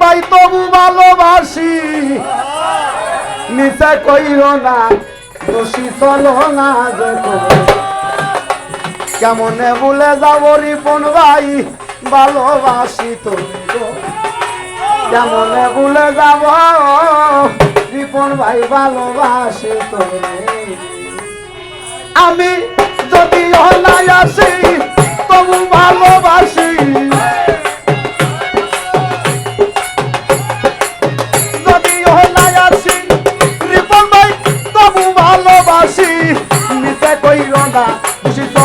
ভাই, তবু ভালোবাসি। নিচে কইর না, দোষী চলো না। কেমনে ভুলে যাব রিপন ভাই, ভালোবাসি তো কেমনে ভুলে যাব, রিপন ভাই, ভালোবাসি তো আমি যদি নাই আসি না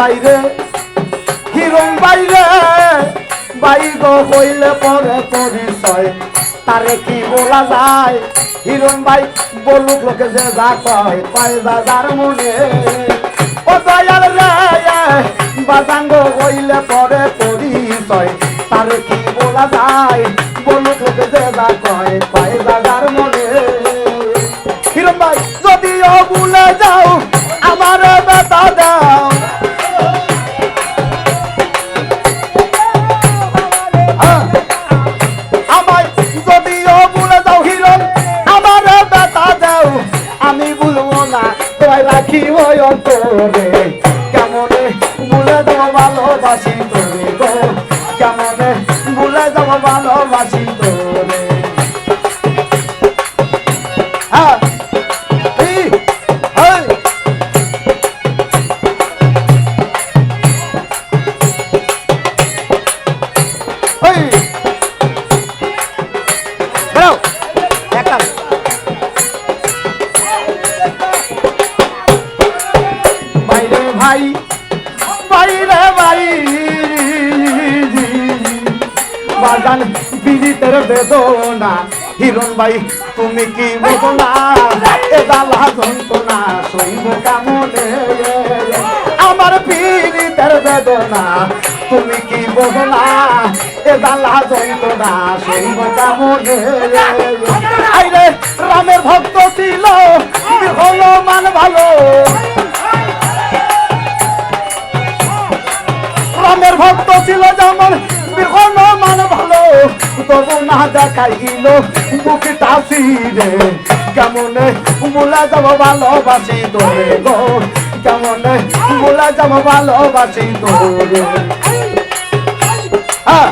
বাইরে, হিরণ বাইরে। বাইগ হইলে পরে পরিচয়, তারে কি বলা যায়? হিরণ ভাই বলুক লোকে যে যা কয় কয় দাদার মনে। ও দয়াল বাজাঙ্গ হইলে পরে পরিচয়, তারে কি বলা যায়? বলুক লোকে যে যা কয় কয় দাদার মনে। হিরণ ভাই যদিও ভুলে যাও অন্তরে কেমনে ভুলে যাব ভালোবাসি তোরে গো? কেমনে ভুলে যাব ভালোবাসি তোরে বাগান বিজিতের বেদনা। হিরণ ভাই, তুমি কি বোঝো না এ জ্বালা যন্ত্রণা সইব কামনে। আমার পীড়িতের বেদনা, তুমি কি বোঝো না এ জ্বালা যন্ত্রণা সইব কামনে। আইরে, রামের ভক্ত ছিল হলো মান ভালো। রামের ভক্ত ছিল যেমন মান তবু না দেখাইল বুকটা ফিরে কেমনে মোলা যাব ভালোবাসি তোরে গো? কেমনে মোলা যাব ভালোবাসি তোরে। হ্যাঁ